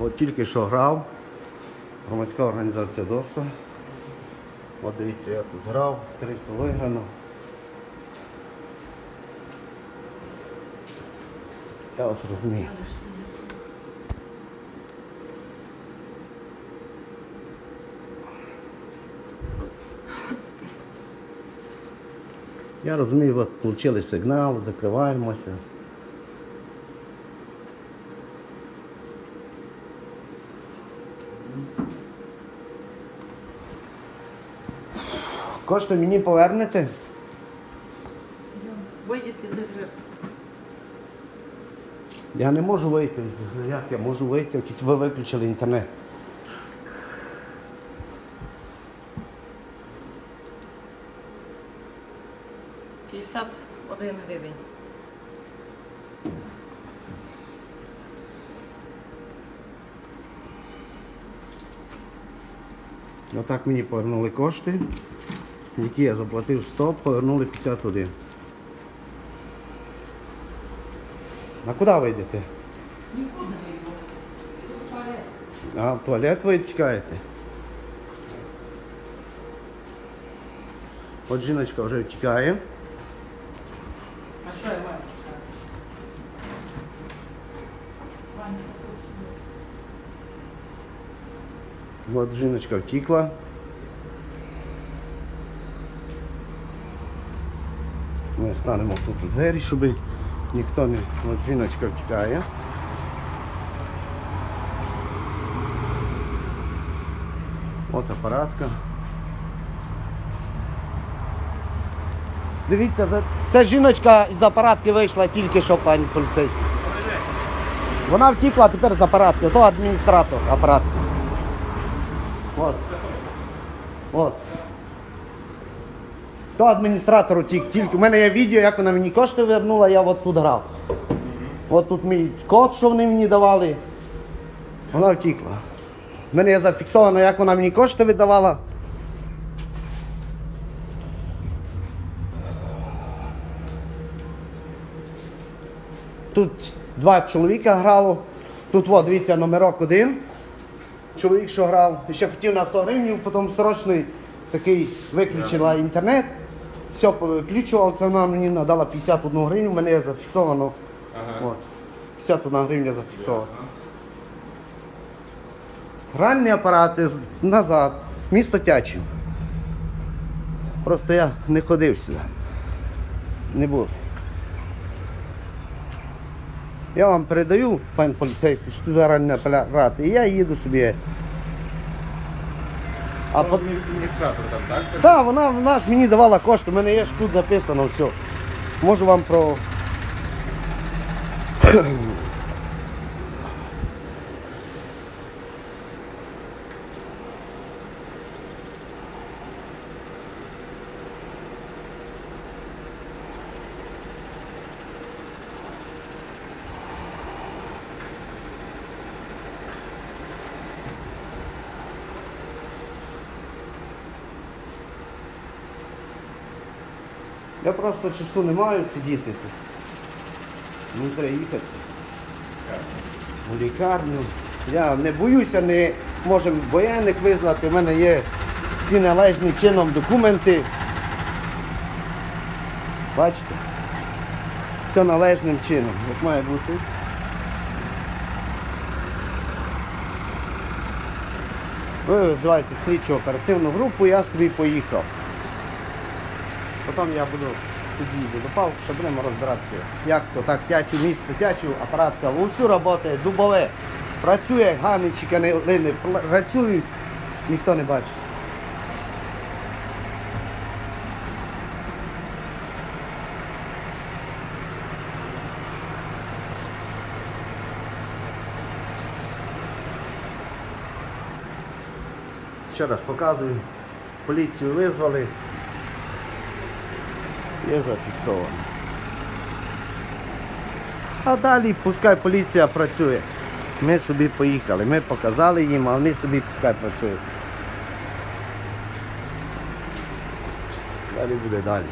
От тільки що грав. Громадська організація ДОСТа. От дивіться, я тут грав, 300 виграно. Я вас розумію. Я розумію, от отримали сигнал, закриваємося. Кошти мені повернете? Вийдіть із ігри. Я не можу вийти з як я можу вийти, тільки ви виключили інтернет. П'ятдесят один гривень. Отак мені повернули кошти, які я заплатив 100, повернули 51. А куди ви йдете? Нікуди не йду. Туалет. А в туалет ви тікаєте? От жіночка вже втікає. А що я маю писати? От жіночка втікла. Ми станемо тут у двері, щоб ніхто не... От жіночка втікає. От апаратка. Дивіться, це- жіночка з апаратки вийшла тільки що, пані поліцейська. Вона втікла тепер з апаратки, то адміністратор апаратки. От. От. То адміністратор утік. Тільки у мене є відео, як вона мені кошти вернула, я от тут грав. От тут мій код, що вони мені давали. Вона втікла. У мене є зафіксовано, як вона мені кошти видавала. Тут два чоловіка грало. Тут, от, дивіться, номерок один. Чоловік, що грав, ще хотів на 100 гривень, потім срочний такий виключила інтернет. Все повиключував, це вона мені надала 51 гривню, в мене зафіксовано. От, 51 гривня зафіксовано. Гральні апарати назад, місто Тячів. Просто я не ходив сюди. Не був. Я вам передаю, пан поліцейський, що тут гральні апарати, і я їду собі. А по... Адміністратор там, так? Так, вона, вона ж мені давала кошти, в мене є ж тут записано все. Можу вам про. Я просто часу не маю сидіти тут. Мені треба їхати у лікарню. Я не боюся, не можемо воєнних визвати. У мене є всі належним чином документи. Бачите? Все належним чином, як має бути. Ви визиваєте слідчу оперативну групу, я собі поїхав. Потім я буду тоді йду до палки, що будемо розбиратися. Як то так тячу місто, тячу апаратка, усю працює, дубове. Працює, ганичі, не лини, працюють, ніхто не бачить. Ще раз показую. Поліцію визвали. Є зафіксовано. А далі пускай поліція працює. Ми собі поїхали, ми показали їм, а вони собі пускай працюють. Далі буде далі.